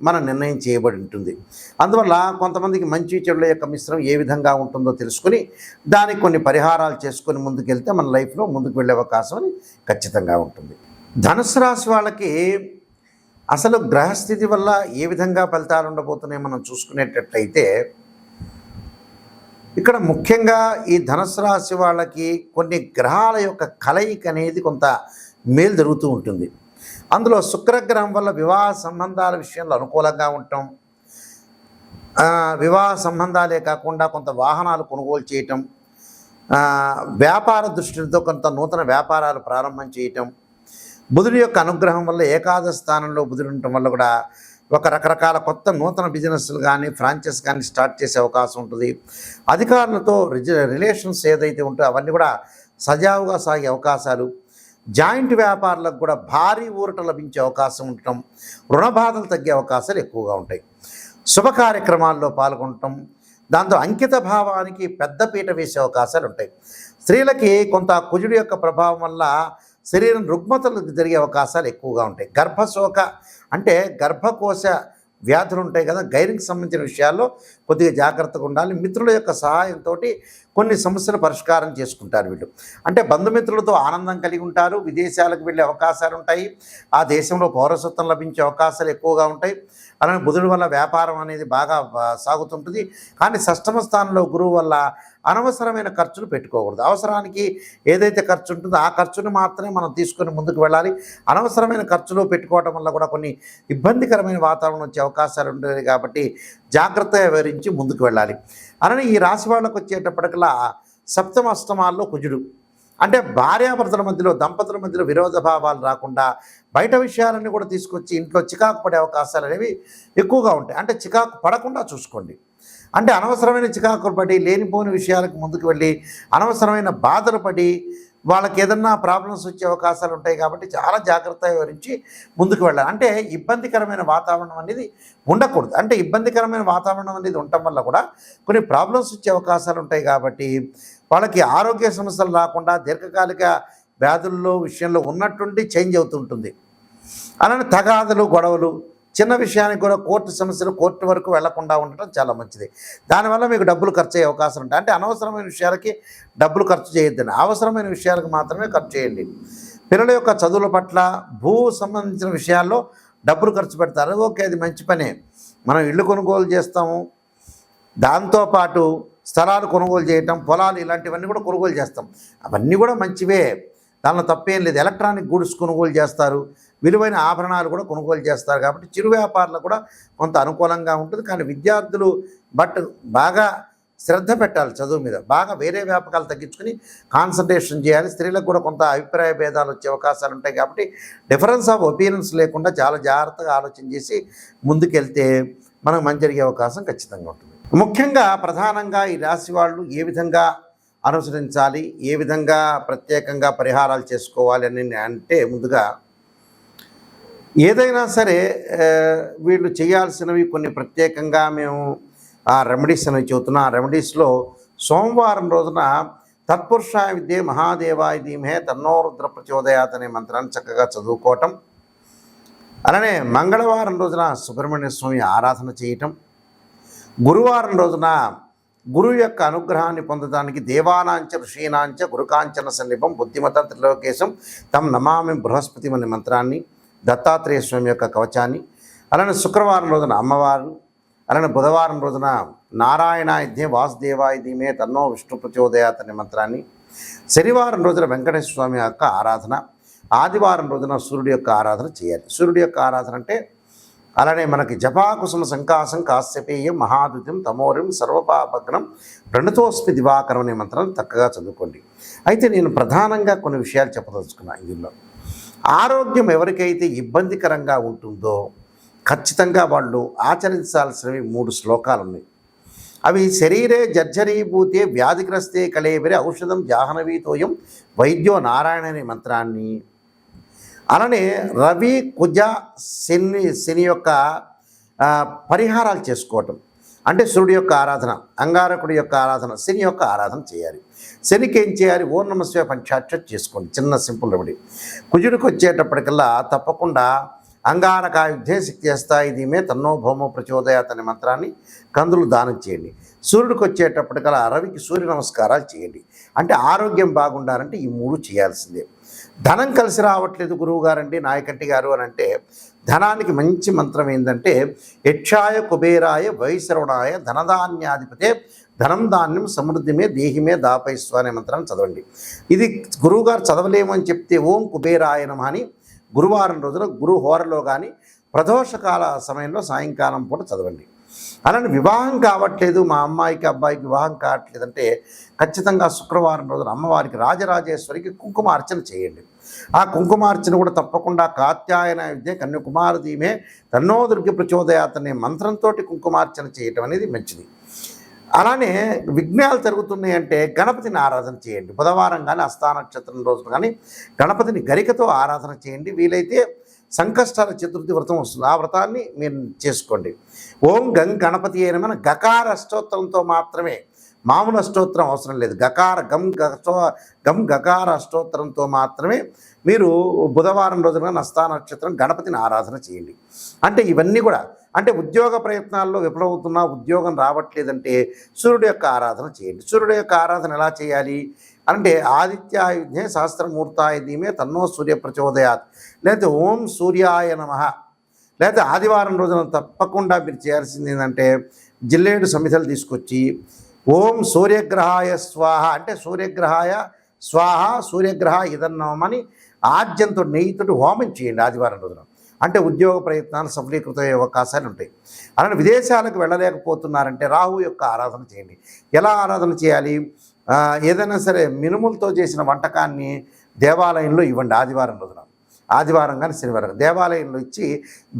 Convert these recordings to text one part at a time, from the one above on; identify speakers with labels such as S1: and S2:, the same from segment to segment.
S1: మన నిర్ణయం చేయబడి ఉంటుంది. అందువల్ల కొంతమందికి మంచి చెడుల యొక్క మిశ్రమం ఏ విధంగా ఉంటుందో తెలుసుకుని దానికి కొన్ని పరిహారాలు చేసుకొని ముందుకెళ్తే మన లైఫ్లో ముందుకు వెళ్ళే అవకాశం అని ఖచ్చితంగా ఉంటుంది. ధనుసు రాశి వాళ్ళకి అసలు గ్రహస్థితి వల్ల ఏ విధంగా ఫలితాలు ఉండబోతున్నాయి మనం చూసుకునేటట్లయితే ఇక్కడ ముఖ్యంగా ఈ ధనుసు రాశి వాళ్ళకి కొన్ని గ్రహాల యొక్క కలయిక అనేది కొంత మేలు జరుగుతూ ఉంటుంది. అందులో శుక్రగ్రహం వల్ల వివాహ సంబంధాల విషయంలో అనుకూలంగా ఉండటం వివాహ సంబంధాలే కాకుండా కొంత వాహనాలు కొనుగోలు చేయటం వ్యాపార దృష్టితో కొంత నూతన వ్యాపారాలు ప్రారంభం చేయటం. బుధుడి యొక్క అనుగ్రహం వల్ల ఏకాదశ స్థానంలో బుధుడు ఉండటం వల్ల కూడా ఒక రకరకాల కొత్త నూతన బిజినెస్లు కానీ ఫ్రాంచైజ్ కానీ స్టార్ట్ చేసే అవకాశం ఉంటుంది. అధికారులతో రిజ రిలేషన్స్ ఏదైతే ఉంటుందో అవన్నీ కూడా సజావుగా సాగే అవకాశాలు జాయింట్ వ్యాపారులకు కూడా భారీ ఊరట లభించే అవకాశం ఉండటం రుణ బాధలు తగ్గే అవకాశాలు ఎక్కువగా ఉంటాయి. శుభ కార్యక్రమాల్లో పాల్గొనటం దాంతో అంకిత భావానికి పెద్దపీట వేసే అవకాశాలు ఉంటాయి. స్త్రీలకి కొంత కుజుడి యొక్క ప్రభావం వల్ల శరీరం రుగ్మతలు జరిగే అవకాశాలు ఎక్కువగా ఉంటాయి. గర్భశోక అంటే గర్భకోశ వ్యాధులు ఉంటాయి కదా గైరికి సంబంధించిన విషయాల్లో కొద్దిగా జాగ్రత్తగా ఉండాలి. మిత్రుల యొక్క సహాయంతో కొన్ని సమస్యలు పరిష్కారం చేసుకుంటారు వీళ్ళు. అంటే బంధుమిత్రులతో ఆనందం కలిగి ఉంటారు విదేశాలకు వెళ్ళే అవకాశాలు ఉంటాయి ఆ దేశంలో పౌరసత్వం లభించే అవకాశాలు ఎక్కువగా ఉంటాయి. అలానే బుధుడి వల్ల వ్యాపారం అనేది బాగా సాగుతుంటుంది. కానీ షష్టమ స్థానంలో గురువు వల్ల అనవసరమైన ఖర్చులు పెట్టుకోకూడదు. అవసరానికి ఏదైతే ఖర్చు ఉంటుందో ఆ ఖర్చును మాత్రమే మనం తీసుకొని ముందుకు వెళ్ళాలి. అనవసరమైన ఖర్చులు పెట్టుకోవటం వల్ల కూడా కొన్ని ఇబ్బందికరమైన వాతావరణం వచ్చే అవకాశాలు ఉంటాయి కాబట్టి జాగ్రత్తగా వివరించి ముందుకు వెళ్ళాలి. అలానే ఈ రాశి వాళ్ళకు వచ్చేటప్పటికల్లా సప్తమ అష్టమాల్లో కుజుడు. అంటే భార్యాభర్తల మధ్యలో దంపతుల మధ్యలో విరోధ భావాలు రాకుండా బయట విషయాలన్నీ కూడా తీసుకొచ్చి ఇంట్లో చికాకు పడే అవకాశాలు అనేవి ఎక్కువగా ఉంటాయి. అంటే చికాకు పడకుండా చూసుకోండి. అంటే అనవసరమైన చికాకులు పడి లేనిపోని విషయాలకు ముందుకు వెళ్ళి అనవసరమైన బాధలు పడి వాళ్ళకి ఏదన్నా ప్రాబ్లమ్స్ వచ్చే అవకాశాలు ఉంటాయి కాబట్టి చాలా జాగ్రత్తగా వివరించి ముందుకు వెళ్ళాలి. అంటే ఇబ్బందికరమైన వాతావరణం అనేది ఉండకూడదు. అంటే ఇబ్బందికరమైన వాతావరణం అనేది ఉండటం వల్ల కూడా కొన్ని ప్రాబ్లమ్స్ వచ్చే అవకాశాలు ఉంటాయి కాబట్టి వాళ్ళకి ఆరోగ్య సమస్యలు రాకుండా దీర్ఘకాలిక వ్యాధుల్లో విషయంలో ఉన్నట్టుండి చేంజ్ అవుతుంటుంది అలానే తగాదులు గొడవలు చిన్న విషయానికి కూడా కోర్టు సమస్యలు కోర్టు వరకు వెళ్ళకుండా ఉండటం చాలా మంచిది. దానివల్ల మీకు డబ్బులు ఖర్చు అయ్యే అవకాశం ఉంటాయి అంటే అనవసరమైన విషయాలకి డబ్బులు ఖర్చు చేయొద్దండి. అవసరమైన విషయాలకు మాత్రమే ఖర్చు చేయండి. పిల్లల యొక్క చదువుల పట్ల భూ సంబంధించిన విషయాల్లో డబ్బులు ఖర్చు పెడతారు. ఓకే అది మంచి పనే. మనం ఇల్లు కొనుగోలు చేస్తాము. దాంతోపాటు స్థలాలు కొనుగోలు చేయటం పొలాలు ఇలాంటివన్నీ కూడా కొనుగోలు చేస్తాం. అవన్నీ కూడా మంచివే. దానిలో తప్పేం లేదు. ఎలక్ట్రానిక్ గూడ్స్ కొనుగోలు చేస్తారు. విలువైన ఆభరణాలు కూడా కొనుగోలు చేస్తారు కాబట్టి చిరు వ్యాపారులకు కూడా కొంత అనుకూలంగా ఉంటుంది. కానీ విద్యార్థులు బట్ బాగా శ్రద్ధ పెట్టాలి చదువు మీద. బాగా వేరే వ్యాపకాలు తగ్గించుకుని కాన్సన్ట్రేషన్ చేయాలి. స్త్రీలకు కూడా కొంత అభిప్రాయ భేదాలు వచ్చే అవకాశాలు ఉంటాయి కాబట్టి డిఫరెన్స్ ఆఫ్ ఒపీనియన్స్ లేకుండా చాలా జాగ్రత్తగా ఆలోచన చేసి ముందుకెళ్తే మనకు మంచి జరిగే అవకాశం ఖచ్చితంగా ఉంటుంది. ముఖ్యంగా ప్రధానంగా ఈ రాశి వాళ్ళు ఏ విధంగా అనుసరించాలి ఏ విధంగా ప్రత్యేకంగా పరిహారాలు చేసుకోవాలి అని అంటే ముందుగా ఏదైనా సరే వీళ్ళు చేయాల్సినవి కొన్ని ప్రత్యేకంగా మేము ఆ రెమెడీస్ అనేవి చెబుతున్నాం. ఆ రెమెడీస్లో సోమవారం రోజున తత్పురుషాయ విద్యే మహాదేవాయ ధీమహే తన్నోరుద్ర ప్రచోదయాత్ అనే మంత్రాన్ని చక్కగా చదువుకోవటం. అలానే మంగళవారం రోజున సుబ్రహ్మణ్య స్వామి ఆరాధన చేయటం. గురువారం రోజున గురువు యొక్క అనుగ్రహాన్ని పొందడానికి దేవానాంచ ఋషీనాంచ గురుకాంచన సన్నిపం బుద్ధిమత త్రిలోకేశం తమ్ నమామి బృహస్పతి అనే మంత్రాన్ని దత్తాత్రేయ స్వామి యొక్క కవచాన్ని అలానే శుక్రవారం రోజున అమ్మవారు అలానే బుధవారం రోజున నారాయణాయుధ్యే వాసుదేవాయుధ్యమే తన్నో విష్ణు ప్రచోదయాత్ అనే మంత్రాన్ని శనివారం రోజున వెంకటేశ్వర స్వామి యొక్క ఆరాధన ఆదివారం రోజున సూర్యుడి యొక్క ఆరాధన చేయాలి. సూర్యుడి యొక్క ఆరాధన అంటే అలానే మనకి జపాకుసుమ సంకాసం కాశ్యపేయం మహాదుత్యం తమోరం సర్వపాపగ్నం ప్రణతోస్మి దివాకరం అనే మంత్రాన్ని చక్కగా చదువుకోండి. అయితే నేను ప్రధానంగా కొన్ని విషయాలు చెప్పదలుచుకున్నాను ఇందులో. ఆరోగ్యం ఎవరికైతే ఇబ్బందికరంగా ఉంటుందో ఖచ్చితంగా వాళ్ళు ఆచరించాల్సినవి మూడు శ్లోకాలు ఉన్నాయి. అవి శరీరే జర్జరీభూతే వ్యాధిగ్రస్తే కలేబరి ఔషధం జాహ్నవీతోయం వైద్యో నారాయణ అనే మంత్రాన్ని అలానే రవి కుజ శని శని యొక్క పరిహారాలు చేసుకోవటం. అంటే సూర్యుడి యొక్క ఆరాధన అంగారకుడి యొక్క ఆరాధన శని యొక్క ఆరాధన చేయాలి. శనికి ఏం చేయాలి? ఓ నమస్వే పంచాక్ష చేసుకోండి. చిన్న సింపుల్ రెమెడీ. కుజుడికి వచ్చేటప్పటికల్లా తప్పకుండా అంగారకాయుద్ధే శక్తి చేస్తాయి. దీమే తన్నో భౌమ ప్రచోదయాత్ అనే మంత్రాన్ని కందులు దానం చేయండి. సూర్యుడికి వచ్చేటప్పటికల్లా రవికి సూర్య నమస్కారాలు చేయండి. అంటే ఆరోగ్యం బాగుండాలంటే ఈ మూడు చేయాల్సిందే. ధనం కలిసి రావట్లేదు గురువు గారండి నాయకంటి గారు అని అంటే ధనానికి మంచి మంత్రం ఏంటంటే యక్షాయ కుబేరాయ వైశ్రవణాయ ధనధాన్యాధిపతే ధనం ధాన్యం సమృద్ధిమే దేహిమే దాపైస్వ అనే మంత్రాన్ని చదవండి. ఇది గురువుగారు చదవలేము అని చెప్తే ఓం కుబేరాయ నమ అని గురువారం రోజున గురు హోరలో కానీ ప్రదోషకాల సమయంలో సాయంకాలం పూట చదవండి. అలానే వివాహం కావట్లేదు మా అమ్మాయికి అబ్బాయికి వివాహం కావట్లేదంటే ఖచ్చితంగా శుక్రవారం రోజున అమ్మవారికి రాజరాజేశ్వరికి కుంకుమార్చన చేయండి. ఆ కుంకుమార్చన కూడా తప్పకుండా కాత్యాయన విద్య కన్యాకుమార దీమే తన్నో దుర్గ ప్రచోదయాత్ అనే మంత్రంతో కుంకుమార్చన చేయటం అనేది మంచిది. అలానే విఘ్నాలు జరుగుతున్నాయి అంటే గణపతిని ఆరాధన చేయండి. బుధవారం కానీ అస్థా నక్షత్రం రోజున కానీ గణపతిని గరికతో ఆరాధన చేయండి. వీలైతే సంకష్టాల చతుర్థి వ్రతం వస్తుంది. ఆ వ్రతాన్ని మీరు చేసుకోండి. ఓం గం గణపతి అయిన మన గకార అష్టోత్తరంతో మాత్రమే మామూలు అష్టోత్తరం అవసరం లేదు. గకార గం గో గం గకార అష్టోత్తరంతో మాత్రమే మీరు బుధవారం రోజున నస్తా నక్షత్రం గణపతిని ఆరాధన చేయండి. అంటే ఇవన్నీ కూడా అంటే ఉద్యోగ ప్రయత్నాల్లో విఫలమవుతున్నా ఉద్యోగం రావట్లేదంటే సూర్యుడు యొక్క ఆరాధన చేయండి. సూర్యుడు యొక్క ఆరాధన ఎలా చేయాలి? అంటే ఆదిత్యాయుధ్యే సహస్రమూర్తాయ దీమే తన్నో సూర్య ప్రచోదయాత్. లేకపోతే ఓం సూర్యాయ నమ. లేకపోతే ఆదివారం రోజున తప్పకుండా మీరు చేయాల్సింది ఏంటంటే జిల్లేడు సమితలు తీసుకొచ్చి ఓం సూర్యగ్రహాయ స్వాహ. అంటే సూర్యగ్రహాయ స్వాహ సూర్యగ్రహ ఇదన్నామని ఆద్యంతో నెయ్యితో హోమం చేయండి ఆదివారం రోజున. అంటే ఉద్యోగ ప్రయత్నాలు సఫలీకృతమయ్యే అవకాశాలు ఉంటాయి. అలానే విదేశాలకు వెళ్ళలేకపోతున్నారంటే రాహు యొక్క ఆరాధన చేయండి. ఎలా ఆరాధన చేయాలి? ఏదైనా సరే మినుములతో చేసిన వంటకాన్ని దేవాలయంలో ఇవ్వండి ఆదివారం రోజున. ఆదివారం కానీ శనివారం దేవాలయంలో ఇచ్చి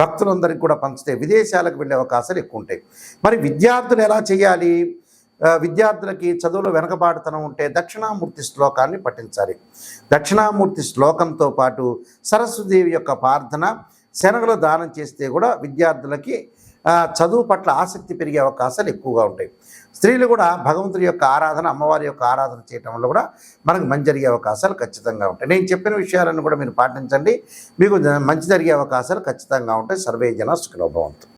S1: భక్తులందరికీ కూడా పంచితే విదేశాలకు వెళ్ళే అవకాశాలు ఎక్కువ ఉంటాయి. మరి విద్యార్థులు ఎలా చేయాలి? విద్యార్థులకి చదువులో వెనకబాటుతనం ఉంటే దక్షిణామూర్తి శ్లోకాన్ని పఠించాలి. దక్షిణామూర్తి శ్లోకంతో పాటు సరస్వదేవి యొక్క ప్రార్థన శనగలు దానం చేస్తే కూడా విద్యార్థులకి చదువు పట్ల ఆసక్తి పెరిగే అవకాశాలు ఎక్కువగా ఉంటాయి. స్త్రీలు కూడా భగవంతుడి యొక్క ఆరాధన అమ్మవారి యొక్క ఆరాధన చేయటం వల్ల కూడా మనకు మంచి జరిగే అవకాశాలు ఖచ్చితంగా ఉంటాయి. నేను చెప్పిన విషయాలను కూడా మీరు పాటించండి. మీకు మంచి జరిగే అవకాశాలు ఖచ్చితంగా ఉంటాయి. సర్వే జన సుఖలోభవంతు